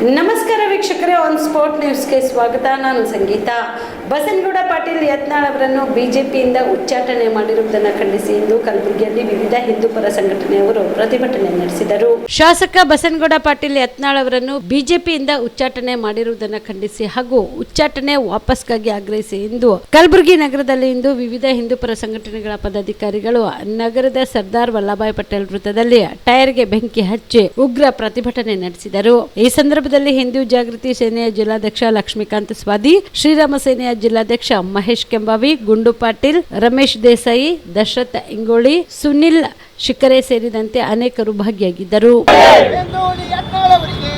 ನಮಸ್ಕಾರ ವೀಕ್ಷಕರೇ on spot ನ್ಯೂಸ್ಗೆ ಸ್ವಾಗತ. ನಾನು ಸಂಗೀತ. ಬಸನಗೌಡ ಪಾಟೀಲ್ ಯತ್ನಾಳ್ ಅವರನ್ನು ಬಿಜೆಪಿಯಿಂದ ಉಚ್ಚಾಟನೆ ಮಾಡಿರುವುದನ್ನು ಖಂಡಿಸಿ ಇಂದು ಕಲಬುರಗಿಯಲ್ಲಿ ವಿವಿಧ ಹಿಂದೂ ಪರ ಸಂಘಟನೆಯವರು ಪ್ರತಿಭಟನೆ ನಡೆಸಿದರು. ಶಾಸಕ ಬಸನಗೌಡ ಪಾಟೀಲ್ ಯತ್ನಾಳ್ ಅವರನ್ನು ಬಿಜೆಪಿಯಿಂದ ಉಚ್ಚಾಟನೆ ಮಾಡಿರುವುದನ್ನು ಖಂಡಿಸಿ ಹಾಗೂ ಉಚ್ಚಾಟನೆ ವಾಪಸ್ಗಾಗಿ ಆಗ್ರಹಿಸಿ ಇಂದು ಕಲಬುರಗಿ ನಗರದಲ್ಲಿ ಇಂದು ವಿವಿಧ ಹಿಂದೂ ಪರ ಸಂಘಟನೆಗಳ ಪದಾಧಿಕಾರಿಗಳು ನಗರದ ಸರ್ದಾರ್ ವಲ್ಲಭಾಯ್ ಪಟೇಲ್ ವೃತ್ತದಲ್ಲಿ ಟೈರ್ಗೆ ಬೆಂಕಿ ಹಚ್ಚಿ ಉಗ್ರ ಪ್ರತಿಭಟನೆ ನಡೆಸಿದರು. ಈ ಸಂದರ್ಭದಲ್ಲಿ ಹಿಂದೂ ಜಾಗೃತಿ ಸೇನೆಯ ಜಿಲ್ಲಾಧ್ಯಕ್ಷ ಲಕ್ಷ್ಮೀಕಾಂತ್ ಸ್ವಾದಿ ಶ್ರೀರಾಮ ಸೇನೆಯ ಜಿಲ್ಲಾಧ್ಯಕ್ಷ ಮಹೇಶ್ ಕೆಂಬಾವಿ ಗುಂಡು ಪಾಟೀಲ್ ರಮೇಶ್ ದೇಸಾಯಿ ದಶರಥ್ ಇಂಗೋಳಿ ಸುನಿಲ್ ಶಿಖರೆ ಸೇರಿದಂತೆ ಅನೇಕರು ಭಾಗಿಯಾಗಿದ್ದರು ಬೆಂದೂಡಿ ಯತ್ನಾಳವರಿಗೆ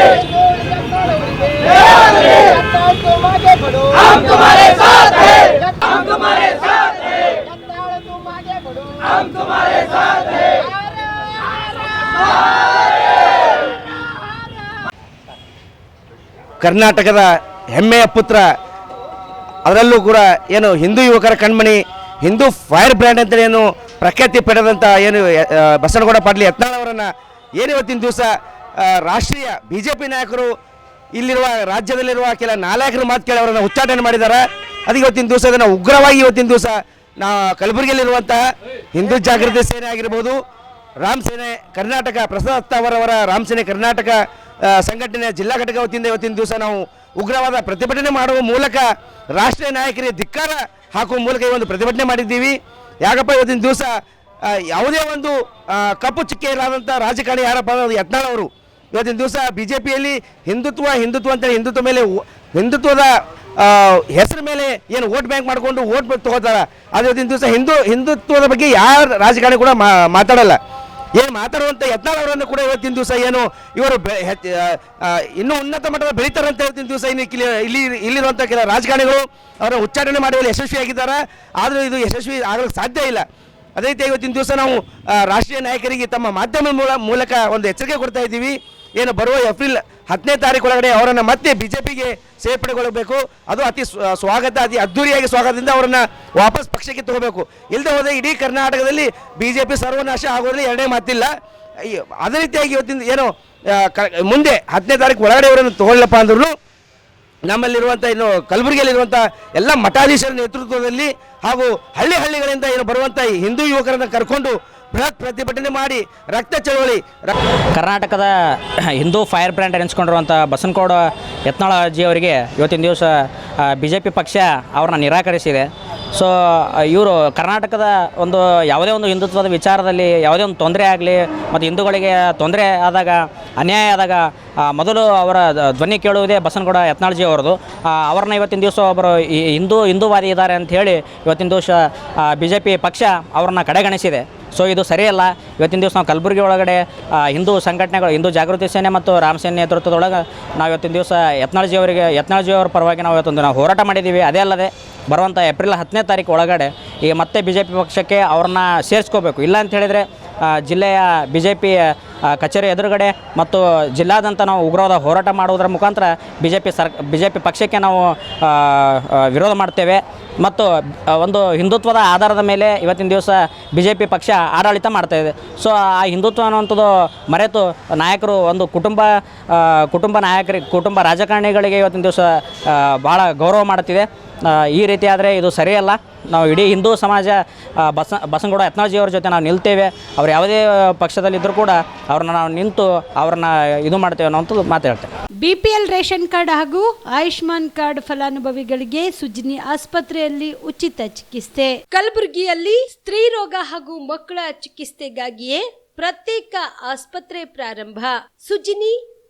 ಬೆಂದೂಡಿ ಯತ್ನಾಳವರಿಗೆ ಯತ್ನಾಳ್ तुम आगे बढ़ो हम तुम्हारे साथ ಕರ್ನಾಟಕದ ಹೆಮ್ಮೆಯ ಪುತ್ರ. ಅದರಲ್ಲೂ ಕೂಡ ಏನು ಹಿಂದೂ ಯುವಕರ ಕಣ್ಮಣಿ, ಹಿಂದೂ ಫೈರ್ ಬ್ರ್ಯಾಂಡ್ ಅಂತ ಏನು ಪ್ರಖ್ಯಾತಿ ಪಡೆದಂಥ ಏನು ಬಸನಗೌಡ ಪಾಟೀಲ್ ಯತ್ನಾಳ್ ಅವರನ್ನು ಏನು ಇವತ್ತಿನ ದಿವಸ ರಾಷ್ಟ್ರೀಯ ಬಿ ಜೆ ಪಿ ನಾಯಕರು ಇಲ್ಲಿರುವ ರಾಜ್ಯದಲ್ಲಿರುವ ಕೆಲ ನಾಲ್ಕರು ಮಾತು ಕೇಳಿ ಅವರನ್ನು ಉಚ್ಚಾಟನೆ ಮಾಡಿದ್ದಾರೆ. ಅದಕ್ಕೆ ಇವತ್ತಿನ ದಿವಸ, ಅದನ್ನು ಉಗ್ರವಾಗಿ ಇವತ್ತಿನ ದಿವಸ ನಾ ಕಲಬುರಗಿಯಲ್ಲಿರುವಂತಹ ಹಿಂದೂ ಜಾಗೃತಿ ಸೇನೆ ಆಗಿರ್ಬೋದು, ರಾಮ್ ಸೇನೆ ಕರ್ನಾಟಕ, ಪ್ರಸಾದ್ ಅವರವರ ರಾಮ್ ಸೇನೆ ಕರ್ನಾಟಕ ಆ, ಸಂಘಟನೆಯ ಜಿಲ್ಲಾ ಘಟಕ ವತಿಯಿಂದ ಇವತ್ತಿನ ದಿವಸ ನಾವು ಉಗ್ರವಾದ ಪ್ರತಿಭಟನೆ ಮಾಡುವ ಮೂಲಕ ರಾಷ್ಟ್ರೀಯ ನಾಯಕರಿಗೆ ಧಿಕ್ಕಾರ ಹಾಕುವ ಮೂಲಕ ಈ ಒಂದು ಪ್ರತಿಭಟನೆ ಮಾಡಿದ್ದೀವಿ. ಯಾಕಪ್ಪ ಇವತ್ತಿನ ದಿವಸ ಯಾವುದೇ ಒಂದು ಕಪ್ಪು ಚಿಕ್ಕೆ ಇರಲಾದಂಥ ರಾಜಕಾರಣಿ ಯಾರಪ್ಪ ಅಂದ್ರೆ ಅದು ಯತ್ನಾಳ್ ಅವರು. ಇವತ್ತಿನ ದಿವಸ ಬಿ ಜೆ ಪಿಯಲ್ಲಿ ಹಿಂದುತ್ವ ಹಿಂದುತ್ವ ಅಂತೇಳಿ ಹಿಂದುತ್ವ ಮೇಲೆ ಹಿಂದುತ್ವದ ಹೆಸರು ಮೇಲೆ ಏನು ವೋಟ್ ಬ್ಯಾಂಕ್ ಮಾಡಿಕೊಂಡು ವೋಟ್ ತಗೋತಾರ. ಅದು ಇವತ್ತಿನ ದಿವಸ ಹಿಂದೂ ಹಿಂದುತ್ವದ ಬಗ್ಗೆ ಯಾರು ರಾಜಕಾರಣಿ ಕೂಡ ಮಾತಾಡಲ್ಲ. ಏನು ಮಾತಾಡುವಂಥ ಯತ್ನಾಳ್ ಅವರನ್ನು ಕೂಡ ಇವತ್ತಿನ ದಿವಸ ಏನು ಇವರು ಇನ್ನೂ ಉನ್ನತ ಮಟ್ಟದ ಬೆಳೀತಾರಂತ ಇವತ್ತಿನ ದಿವಸ ಇನ್ನು ಇಲ್ಲಿ ಇಲ್ಲಿ ಇಲ್ಲಿರುವಂಥ ಕೆಲ ರಾಜಕಾರಣಿಗಳು ಅವರ ಉಚ್ಚಾಟನೆ ಮಾಡುವಲ್ಲಿ ಯಶಸ್ವಿಯಾಗಿದ್ದಾರೆ ಆದರೂ ಇದು ಯಶಸ್ವಿ ಆಗಲು ಸಾಧ್ಯ ಇಲ್ಲ. ಅದೇ ರೀತಿ ಇವತ್ತಿನ ದಿವಸ ನಾವು ರಾಷ್ಟ್ರೀಯ ನಾಯಕರಿಗೆ ತಮ್ಮ ಮಾಧ್ಯಮ ಮೂಲ, ಮೂಲಕ ಒಂದು ಎಚ್ಚರಿಕೆ ಕೊಡ್ತಾ ಇದ್ದೀವಿ. ಏನು ಬರುವ ಏಪ್ರಿಲ್ ಹತ್ತನೇ ತಾರೀಕು ಒಳಗಡೆ ಅವರನ್ನು ಮತ್ತೆ ಬಿ ಜೆ ಪಿಗೆ ಸೇರ್ಪಡೆಗೊಳ್ಳಬೇಕು. ಅದು ಅತಿ ಸ್ವಾಗತ, ಅತಿ ಅದ್ದೂರಿಯಾಗಿ ಸ್ವಾಗತದಿಂದ ಅವರನ್ನು ವಾಪಸ್ ಪಕ್ಷಕ್ಕೆ ತಗೋಬೇಕು. ಇಲ್ಲದೆ ಹೋದರೆ ಇಡೀ ಕರ್ನಾಟಕದಲ್ಲಿ ಬಿ ಜೆ ಪಿ ಸರ್ವನಾಶ ಆಗೋದ್ರಲ್ಲಿ ಎರಡನೇ ಮಾತಿಲ್ಲ. ಅದೇ ರೀತಿಯಾಗಿ ಇವತ್ತಿನ ಏನು ಮುಂದೆ ಹತ್ತನೇ ತಾರೀಕು ಒಳಗಡೆ ಅವರನ್ನು ತಗೊಳ್ಳಪ್ಪ ಅಂದ್ರೂ ನಮ್ಮಲ್ಲಿರುವಂಥ ಇನ್ನು ಕಲಬುರಗಿಯಲ್ಲಿರುವಂಥ ಎಲ್ಲ ಮಠಾಧೀಶರ ನೇತೃತ್ವದಲ್ಲಿ ಹಾಗೂ ಹಳ್ಳಿ ಹಳ್ಳಿಗಳಿಂದ ಏನು ಬರುವಂಥ ಹಿಂದೂ ಯುವಕರನ್ನು ಕರ್ಕೊಂಡು ಬೃಹತ್ ಪ್ರತಿಭಟನೆ ಮಾಡಿ ರಕ್ತ ಚಳವಳಿ ಕರ್ನಾಟಕದ ಹಿಂದೂ ಫೈರ್ ಬ್ರ್ಯಾಂಡ್ ಎನಿಸ್ಕೊಂಡಿರುವಂಥ ಬಸನಗೌಡ ಯತ್ನಾಳ ಅಜ್ಜಿ ಅವರಿಗೆ ಇವತ್ತಿನ ದಿವಸ ಬಿ ಜೆ ಪಿ ಪಕ್ಷ ಅವ್ರನ್ನ ನಿರಾಕರಿಸಿದೆ. ಸೊ ಇವರು ಕರ್ನಾಟಕದ ಒಂದು ಯಾವುದೇ ಒಂದು ಹಿಂದುತ್ವದ ವಿಚಾರದಲ್ಲಿ ಯಾವುದೇ ಒಂದು ತೊಂದರೆ ಆಗಲಿ ಮತ್ತು ಹಿಂದೂಗಳಿಗೆ ತೊಂದರೆ ಆದಾಗ, ಅನ್ಯಾಯ ಆದಾಗ ಮೊದಲು ಅವರ ಧ್ವನಿ ಕೇಳುವುದೇ ಬಸನಗೌಡ ಯತ್ನಾಳ್ಜಿ ಅವರದು ಅವ್ರನ್ನ ಇವತ್ತಿನ ದಿವಸ ಒಬ್ಬರು ಹಿಂದೂ ಹಿಂದೂವಾದಿ ಇದ್ದಾರೆ ಅಂತ ಹೇಳಿ ಇವತ್ತಿನ ದಿವಸ ಬಿ ಜೆ ಪಿ ಪಕ್ಷ ಅವ್ರನ್ನ ಕಡೆಗಣಿಸಿದೆ. ಸೊ ಇದು ಸರಿಯಲ್ಲ. ಇವತ್ತಿನ ದಿವಸ ನಾವು ಕಲಬುರಗಿ ಒಳಗಡೆ ಹಿಂದೂ ಸಂಘಟನೆಗಳು, ಹಿಂದೂ ಜಾಗೃತಿ ಸೇನೆ ಮತ್ತು ರಾಮಸೇನೆ ನೇತೃತ್ವದೊಳಗೆ ನಾವು ಇವತ್ತಿನ ದಿವಸ ಯತ್ನಾಳ್ಜಿ ಅವರಿಗೆ, ಯತ್ನಾಳ್ಜಿ ಅವರ ಪರವಾಗಿ ನಾವು ಇವತ್ತೊಂದು ನಾವು ಹೋರಾಟ ಮಾಡಿದ್ದೀವಿ. ಅದೇ ಅಲ್ಲದೆ ಬರುವಂಥ ಏಪ್ರಿಲ್ ಹತ್ತನೇ ತಾರೀಕು ಒಳಗಡೆ ಈಗ ಮತ್ತೆ ಬಿ ಜೆ ಪಿ ಪಕ್ಷಕ್ಕೆ ಅವ್ರನ್ನ ಸೇರಿಸ್ಕೋಬೇಕು. ಇಲ್ಲ ಅಂತ ಹೇಳಿದರೆ ಜಿಲ್ಲೆಯ ಬಿ ಜೆ ಪಿ ಕಚೇರಿ ಎದುರುಗಡೆ ಮತ್ತು ಜಿಲ್ಲಾದಂಥ ನಾವು ಉಗ್ರವಾದ ಹೋರಾಟ ಮಾಡುವುದರ ಮುಖಾಂತರ B J P sir B J P ಪಕ್ಷಕ್ಕೆ ನಾವು ವಿರೋಧ ಮಾಡ್ತೇವೆ. ಮತ್ತು ಒಂದು ಹಿಂದುತ್ವದ ಆಧಾರದ ಮೇಲೆ ಇವತ್ತಿನ ದಿವಸ ಬಿ ಜೆ ಪಿ ಪಕ್ಷ ಆಡಳಿತ ಮಾಡ್ತಾ ಇದೆ. ಸೊ, ಆ ಹಿಂದುತ್ವ ಅನ್ನುವಂಥದ್ದು ಮರೆತು ನಾಯಕರು ಒಂದು ಕುಟುಂಬ ಕುಟುಂಬ ನಾಯಕರಿಗೆ ಕುಟುಂಬ ರಾಜಕಾರಣಿಗಳಿಗೆ ಇವತ್ತಿನ ದಿವಸ ಭಾಳ ಗೌರವ ಮಾಡುತ್ತಿದೆ. ಈ ರೀತಿ ಆದರೆ ಇದು ಸರಿಯಲ್ಲ. ನಾವು ಇಡೀ ಹಿಂದೂ ಸಮಾಜ ಬಸ, ಬಸನಗೌಡ ಯತ್ನಾಜಿಯವ್ರ ಜೊತೆ ನಾವು ನಿಲ್ತೇವೆ. ಅವ್ರು ಯಾವುದೇ ಪಕ್ಷದಲ್ಲಿದ್ದರೂ ಕೂಡ ಅವ್ರನ್ನ ನಾವು ನಿಂತು ಅವ್ರನ್ನ ಇದು ಮಾಡ್ತೇವೆ ಅನ್ನೋಂಥದ್ದು ಮಾತು ಹೇಳ್ತೇವೆ ಎಲ್ ರೇಷನ್ ಕಾರ್ಡ್ ಹಾಗೂ ಆಯುಷ್ಮಾನ್ ಕಾರ್ಡ್ ಫಲಾನುಭವಿಗಳಿಗೆ ಸುಜಿನಿ ಆಸ್ಪತ್ರೆಯಲ್ಲಿ ಉಚಿತ ಚಿಕಿತ್ಸೆ. ಕಲಬುರಗಿಯಲ್ಲಿ ಸ್ತ್ರೀ ರೋಗ ಹಾಗೂ ಮಕ್ಕಳ ಚಿಕಿತ್ಸೆಗಾಗಿಯೇ ಪ್ರತ್ಯೇಕ ಆಸ್ಪತ್ರೆ ಪ್ರಾರಂಭ. ಸುಜಿನಿ